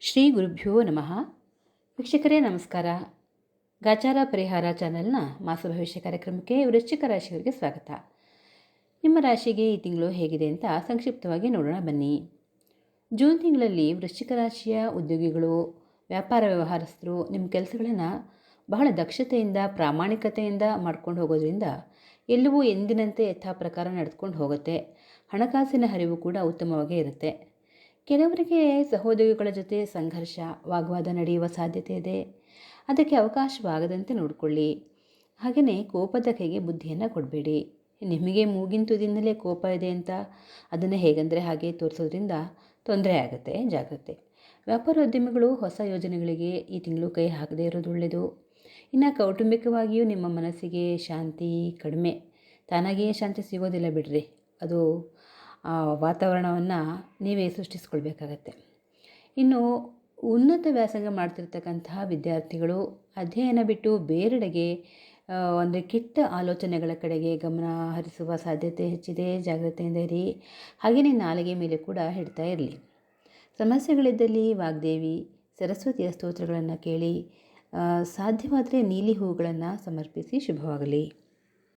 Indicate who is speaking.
Speaker 1: ಶ್ರೀ ಗುರುಭ್ಯೋ ನಮಃ. ವೀಕ್ಷಕರೇ, ನಮಸ್ಕಾರ. ಗಾಚಾರ ಪರಿಹಾರ ಚಾನೆಲ್ನ ಮಾಸ ಭವಿಷ್ಯ ಕಾರ್ಯಕ್ರಮಕ್ಕೆ ವೃಶ್ಚಿಕ ರಾಶಿಯವರಿಗೆ ಸ್ವಾಗತ. ನಿಮ್ಮ ರಾಶಿಗೆ ಈ ತಿಂಗಳು ಹೇಗಿದೆ ಅಂತ ಸಂಕ್ಷಿಪ್ತವಾಗಿ ನೋಡೋಣ ಬನ್ನಿ. ಜೂನ್ ತಿಂಗಳಲ್ಲಿ ವೃಶ್ಚಿಕ ರಾಶಿಯ ಉದ್ಯೋಗಿಗಳು, ವ್ಯಾಪಾರ ವ್ಯವಹಾರಸ್ಥರು ನಿಮ್ಮ ಕೆಲಸಗಳನ್ನು ಬಹಳ ದಕ್ಷತೆಯಿಂದ, ಪ್ರಾಮಾಣಿಕತೆಯಿಂದ ಮಾಡ್ಕೊಂಡು ಹೋಗೋದ್ರಿಂದ ಎಲ್ಲವೂ ಎಂದಿನಂತೆ ಯಥಾ ಪ್ರಕಾರ ನಡೆದುಕೊಂಡು ಹೋಗುತ್ತೆ. ಹಣಕಾಸಿನ ಹರಿವು ಕೂಡ ಉತ್ತಮವಾಗೇ ಇರುತ್ತೆ. ಕೆಲವರಿಗೆ ಸಹೋದ್ಯೋಗಿಗಳ ಜೊತೆ ಸಂಘರ್ಷ ವಾಗ್ವಾದ ನಡೆಯುವ ಸಾಧ್ಯತೆ ಇದೆ. ಅದಕ್ಕೆ ಅವಕಾಶವಾಗದಂತೆ ನೋಡಿಕೊಳ್ಳಿ. ಹಾಗೆಯೇ ಕೋಪದ ಕೈಗೆ ಬುದ್ಧಿಯನ್ನು ಕೊಡಬೇಡಿ. ನಿಮಗೆ ಮೂಗಿನ ತುದಿಯಿಂದಲೇ ಕೋಪ ಇದೆ ಅಂತ ಅದನ್ನು ಹೇಗಂದರೆ ಹಾಗೆ ತೋರಿಸೋದ್ರಿಂದ ತೊಂದರೆ ಆಗುತ್ತೆ ಜಾಗ್ರತೆ ವ್ಯಾಪಾರೋದ್ಯಮಿಗಳು ಹೊಸ ಯೋಜನೆಗಳಿಗೆ ಈ ತಿಂಗಳು ಕೈ ಹಾಕದೇ ಇರೋದು ಒಳ್ಳೆಯದು ಇನ್ನು ಕೌಟುಂಬಿಕವಾಗಿಯೂ ನಿಮ್ಮ ಮನಸ್ಸಿಗೆ ಶಾಂತಿ ಕಡಿಮೆ. ತಾನಾಗಿಯೇ ಶಾಂತಿ ಸಿಗೋದಿಲ್ಲ ಬಿಡ್ರಿ. ಅದು ವಾತಾವರಣವನ್ನು ನೀವೇ ಸೃಷ್ಟಿಸ್ಕೊಳ್ಬೇಕಾಗತ್ತೆ. ಇನ್ನು ಉನ್ನತ ವ್ಯಾಸಂಗ ಮಾಡ್ತಿರ್ತಕ್ಕಂತಹ ವಿದ್ಯಾರ್ಥಿಗಳು ಅಧ್ಯಯನ ಬಿಟ್ಟು ಬೇರೆಡೆಗೆ ಒಂದು ಕೆಟ್ಟ ಆಲೋಚನೆಗಳ ಕಡೆಗೆ ಗಮನ ಹರಿಸುವ ಸಾಧ್ಯತೆ ಹೆಚ್ಚಿದೆ, ಜಾಗ್ರತೆಯಿಂದ ಇರಿ. ಹಾಗೆಯೇ ನಾಲಿಗೆ ಮೇಲೆ ಕೂಡ ಹಿಡ್ತಾ ಇರಲಿ. ಸಮಸ್ಯೆಗಳಿದ್ದಲ್ಲಿ ವಾಗ್ದೇವಿ, ಸರಸ್ವತಿಯ ಸ್ತೋತ್ರಗಳನ್ನು ಕೇಳಿ ಸಾಧ್ಯವಾದರೆ ನೀಲಿ ಹೂಗಳನ್ನು ಸಮರ್ಪಿಸಿ ಶುಭವಾಗಲಿ.